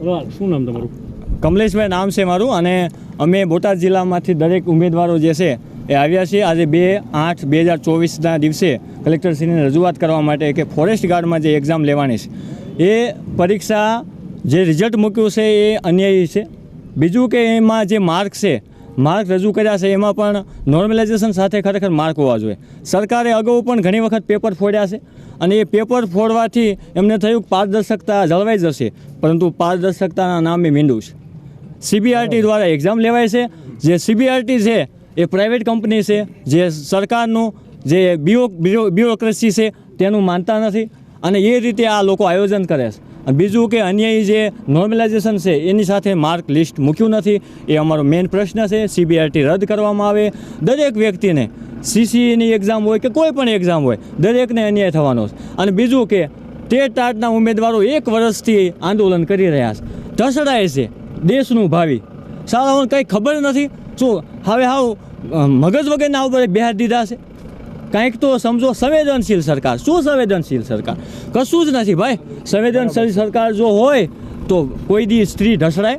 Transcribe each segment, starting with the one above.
Ready શું નામ તમારું? કમલેશભાઈ નામ છે મારું અને અમે બોટાદ જિલ્લામાંથી દરેક ઉમેદવારો જે છે એ આવ્યા છીએ. આજે બે આઠ બે હજાર ચોવીસના દિવસે કલેક્ટરશ્રીને રજૂઆત કરવા માટે કે ફોરેસ્ટ ગાર્ડમાં જે એક્ઝામ લેવાની છે એ પરીક્ષા જે રિઝલ્ટ મૂક્યું છે એ અન્યાયી છે. બીજું કે એમાં જે માર્ક છે માર્ક રજૂ કર્યા છે, એમાં પણ નોર્મલાઇઝેશન સાથે ખરેખર માર્ક હોવા જોઈએ. સરકારે અગાઉ પણ ઘણી વખત પેપર ફોડ્યા છે અને એ પેપર ફોડવાથી એમને થયું પારદર્શકતા જળવાઈ જશે, પરંતુ પારદર્શકતાના નામે મીંડું છે. સીબીઆરટી દ્વારા એક્ઝામ લેવાય છે, જે સીબીઆરટી છે, એ પ્રાઇવેટ કંપની છે, જે સરકારનું જે બ્યુરો બ્યુરો- બ્યુરોક્રેસી છે, તેનું માનતા નથી અને એ રીતે આ લોકો આયોજન કરે છે. બીજું કે અન્યાયી જે નોર્મલાઇઝેશન છે, એની સાથે માર્ક લિસ્ટ મૂક્યું નથી. એ અમારો મેઇન પ્રશ્ન છે. સીબીઆરટી રદ કરવામાં આવે. દરેક વ્યક્તિને સીસીઈની એક્ઝામ હોય કે કોઈ પણ એક્ઝામ હોય, દરેકને અન્યાય થવાનો છે. અને બીજું કે ટેટ ટાટના ઉમેદવારો એક વર્ષથી આંદોલન કરી રહ્યા છે. ઢસડાય છે દેશનું ભાવિ. શાળાઓને કંઈ ખબર નથી. શું, હવે હાવ મગજ વગરના ઉપર બિહાર દીધા છે? કંઈક તો સમજો સંવેદનશીલ સરકાર. શું સંવેદનશીલ સરકાર? કશું જ નથી ભાઈ. સંવેદનશીલ સરકાર જો હોય તો કોઈ દી સ્ત્રી ઢસડાય.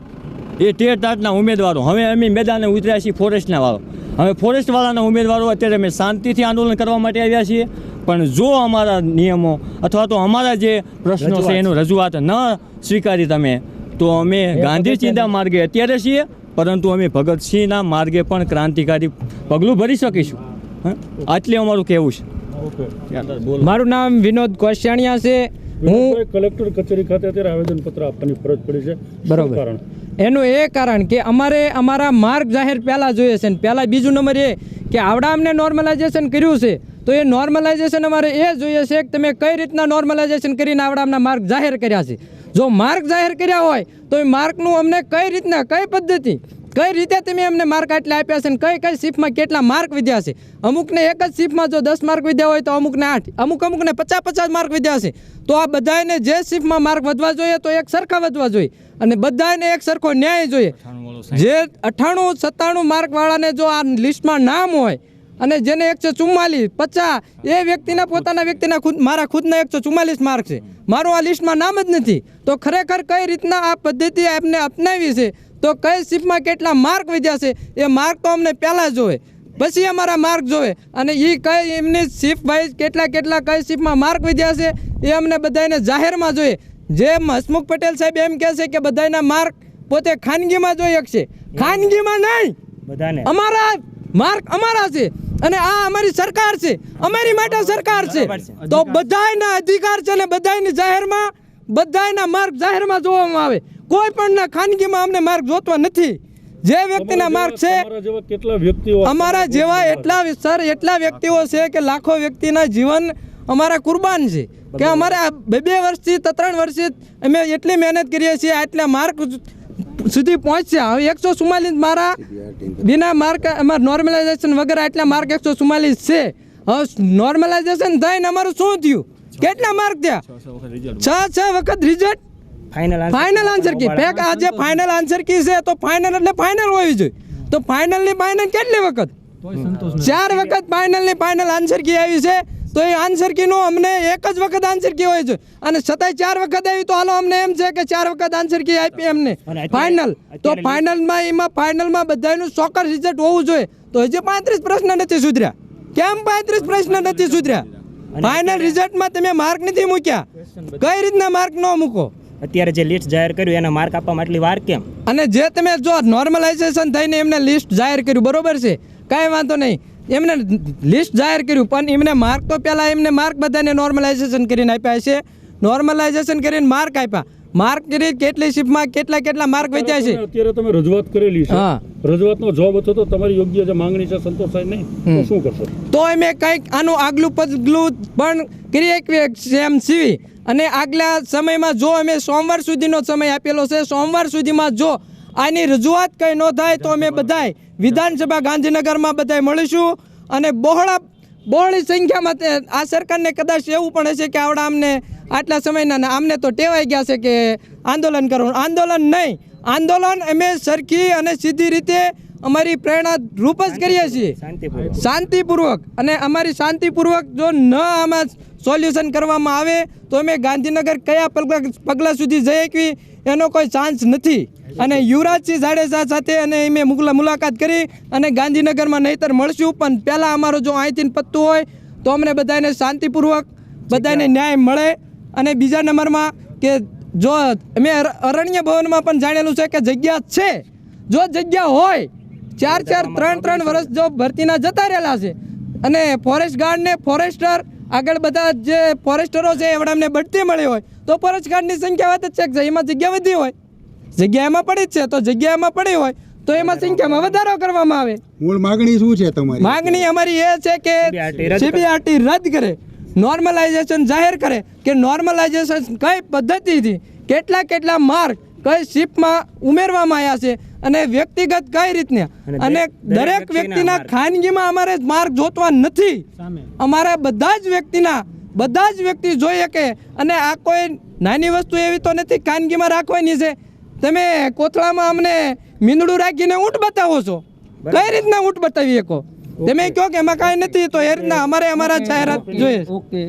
એ ટેટ ટાટના ઉમેદવારો. હવે અમે મેદાને ઉતર્યા છીએ ફોરેસ્ટના વાળો. હવે ફોરેસ્ટવાળાના ઉમેદવારો અત્યારે અમે શાંતિથી આંદોલન કરવા માટે આવ્યા છીએ. પણ જો અમારા નિયમો અથવા તો અમારા જે પ્રશ્નો છે એનું રજૂઆત ન સ્વીકારી તમે તો અમે ગાંધી ચિંતા માર્ગે અત્યારે છીએ પરંતુ અમે ભગતસિંહના માર્ગે પણ ક્રાંતિકારી પગલું ભરી શકીશું? આટલે અમારું કહેવું છે. મારું નામ વિનોદ કોશિયાણિયા છે. હું કલેક્ટર કચેરી ખાતે અત્યારે આવેદનપત્ર આપવાની ફરજ પડી છે. બરોબર. એનું એ કારણ કે અમારે અમારા માર્ગ જાહેર પહેલાં જોઈએ છે ને પહેલાં બીજું નંબર એ કે આવડા અમને નોર્મલાઇઝેશન કર્યું છે તો એ નોર્મલાઇઝેશન અમારે એ જોઈએ છે કે તમે કઈ રીતના નોર્મલાઇઝેશન કરીને આવડામના માર્ક જાહેર કર્યા છે. જો માર્ગ જાહેર કર્યા હોય તો એ માર્ગનું અમને કઈ રીતના કઈ પદ્ધતિ કઈ રીતે તમે એમને માર્ક આટલા આપ્યા છે અને કઈ કઈ શિફ્ટમાં કેટલા માર્ક વિદ્યા છે? અમુકને એક જ શિફ્ટમાં જો દસ માર્ક વિદ્યા હોય તો અમુકને આઠ, અમુક અમુકને પચાસ પચાસ માર્ક વિદ્યા છે. તો આ બધાને જે શિફ્ટમાં માર્ક વધવા જોઈએ તો એક સરખા વધવા જોઈએ અને બધાને એક સરખો ન્યાય જોઈએ. જે અઠ્ઠાણું સત્તાણું માર્કવાળાને જો આ લિસ્ટમાં નામ હોય અને જેને એકસો ચુમ્માલીસ, પચાસ, એ વ્યક્તિના પોતાના વ્યક્તિના ખુદ, મારા ખુદના એકસો ચુમ્માલીસ માર્ક છે. મારું આ લિસ્ટમાં નામ જ નથી. તો ખરેખર કઈ રીતના આ પદ્ધતિ એમને અપનાવી છે? તો કઈ શિપમાં કેટલા માર્ક વધ્યા છે? એ માર્ક તો અમને પહેલાં જોવે. પછી અમારા માર્ક જોવે. અને એ કઈ એમની શિપ વાઇઝ કેટલા કેટલા કઈ શિપમાં માર્ક વધ્યા છે એ અમને બધાને જાહેરમાં જોઈએ. જે હસમુખ પટેલ સાહેબ એમ કહે છે કે બધાના માર્ક પોતે ખાનગીમાં જોઈ શકશે. ખાનગીમાં નહીં. બધાને. અમારા માર્ક અમારા છે. અને આ અમારી સરકાર છે. અમારી માટે સરકાર છે. તો બધાયના અધિકાર છે ને બધાયની જાહેરમાં બધાયના માર્ક જાહેરમાં જોવામાં આવે. કોઈ પણ ખાનગીમાં અમને માર્ગ જોતવા નથી. જે વ્યક્તિના માર્ક છે અમારા જેવા એટલા સર એટલા વ્યક્તિઓ છે કે લાખો વ્યક્તિના જીવન અમારા કુરબાન છે. કે અમારે આ બે બે વર્ષથી ત્રણ વર્ષથી અમે એટલી મહેનત કરીએ છીએ આટલા માર્ક સુધી પહોંચ્યા. હવે એકસો ચુમ્માલીસ મારા બિના માર્ક અમારા નોર્મલાઇઝેશન વગેરે આટલા માર્ક એકસો ચુમ્માલીસ છે. હવે નોર્મલાઇઝેશન થઈને અમારું શું થયું? કેટલા માર્ક થયા? છ છ વખત result final final answer key? Fake આજે ફાઇનલ આન્સર કી છે તો ફાઇનલ એટલે ફાઇનલ હોવી જોઈએ તો ફાઇનલની ફાઇનલ કેટલી વખત? ચાર વખત ફાઇનલની ફાઇનલ આન્સર કી આવી છે? તો એ આન્સર કી નું અમને એક જ વખત આન્સર કી હોય છે. અને છતાંય ચાર વખત આવી તો હાલો અમને એમ છે કે ચાર વખત આન્સર કી આપી એમને. ફાઇનલ તો ફાઇનલમાં એમાં ફાઇનલમાં બધાનું ચોક્કસ રિઝલ્ટ હોવું જોઈએ. તો હજી પાંત્રીસ પ્રશ્ન નથી સુધર્યા. કેમ પાંત્રીસ પ્રશ્ન નથી સુધર્યા? ફાઇનલ રિઝલ્ટમાં તમે માર્ક નથી મૂક્યા. કઈ રીતના માર્ક ન મૂકો? અત્યારે જે લિસ્ટ જાહેર કર્યું એના માર્ક આપવામાં આટલી વાર કેમ? અને જે તમે જો નોર્મલાઇઝેશન થઈને એમને લિસ્ટ જાહેર કર્યું બરોબર છે? કાંઈ વાંધો નહીં. એમને લિસ્ટ જાહેર કર્યું પણ એમને માર્ક તો પહેલાં એમને માર્ક બધાને નોર્મલાઇઝેશન કરીને આપ્યા છે. નોર્મલાઇઝેશન કરીને માર્ક આપ્યા. માર્ક કરી કેટલી શિફ્ટમાં કેટલા કેટલા માર્ક વધ્યા છે? અત્યારે તમે રજૂઆત કરેલી છે. હા. રજૂઆતનો જવાબ હતો તો તમારી યોગ્ય જે માંગણી છે સંતોષાય નહીં. તો શું કરશો? તો અમે કંઈક આનું આગલું પગલું પણ કરી એક સેમ સીવી. અને આગલા સમયમાં જો અમે સોમવાર સુધીનો સમય આપેલો છે, સોમવાર સુધીમાં જો આની રજૂઆત કંઈ ન થાય તો અમે બધાય વિધાનસભા ગાંધીનગરમાં બધાય મળીશું અને બહોળા, બહોળી સંખ્યામાં આ સરકારને કદાચ એવું પણ હશે કે આવડા અમને આટલા સમયના આમને તો ટેવાઈ ગયા છે કે આંદોલન કરવાનું. આંદોલન નહીં. આંદોલન અમે સરખી અને સીધી રીતે અમારી પ્રેરણા રૂપ જ કરીએ છીએ. શાંતિપૂર્વક. અને અમારી શાંતિપૂર્વક જો ન આમાં સોલ્યુશન કરવામાં આવે તો અમે ગાંધીનગર કયા પગલા પગલાં સુધી જઈ શકીએ એનો કોઈ ચાન્સ નથી. અને યુવરાજસિંહ જાડેજા સાથે અને મેં મુગલા મુલાકાત કરી અને ગાંધીનગરમાં નહીતર મળશું. પણ પહેલાં અમારો જો અહીંથી પત્તું હોય તો અમને બધાને શાંતિપૂર્વક બધાને ન્યાય મળે. અને બીજા નંબરમાં કે જો મેં અરણ્ય ભવનમાં પણ જાણેલું છે કે જગ્યા છે. જો જગ્યા હોય ચાર ચાર ત્રણ ત્રણ વર્ષ જો ભરતીના જતા રહેલા છે. અને ફોરેસ્ટ ગાર્ડને ફોરેસ્ટર આગળ બધા જે ફોરેસ્ટરો છે એવડામને બઢતી મળી હોય. તો ફોરેસ્ટ ગાર્ડની સંખ્યા વાત જ છે. કે એમાં જગ્યા વધી હોય. જગ્યા એમાં પડી જ છે. તો જગ્યા એમાં પડી હોય. તો એમાં સંખ્યામાં વધારો કરવામાં આવે. મૂળ માગણી શું છે તમારી? માગણી અમારી એ છે કે CBRT રદ કરે. સીબીઆરટી રદ કરે. નોર્મલાઇઝેશન જાહેર કરે. કે નોર્મલાઇઝેશન કઈ પદ્ધતિથી કેટલા કેટલા માર્ક કઈ શિપમાં ઉમેરવામાં આવ્યા છે અને વ્યક્તિગત કઈ રીતના? અને દરેક વ્યક્તિના ખાનગીમાં અમારે માર્ગ જોતવા નથી. અમારા બધા જ વ્યક્તિના બધા જ વ્યક્તિ જોઈ શકે અને આ કોઈ નાની વસ્તુ એવી તો નથી ખાનગીમાં રાખવાની છે. તમે કોથળામાં અમને મીંદડું રાખીને ઊંટ બતાવો છો. કઈ રીતના ઊંટ બતાવી શકો તમે કહો કે એમાં કાંઈ નથી તો એ રીતના અમારે અમારા જાહેરાત જોઈએ ઓકે.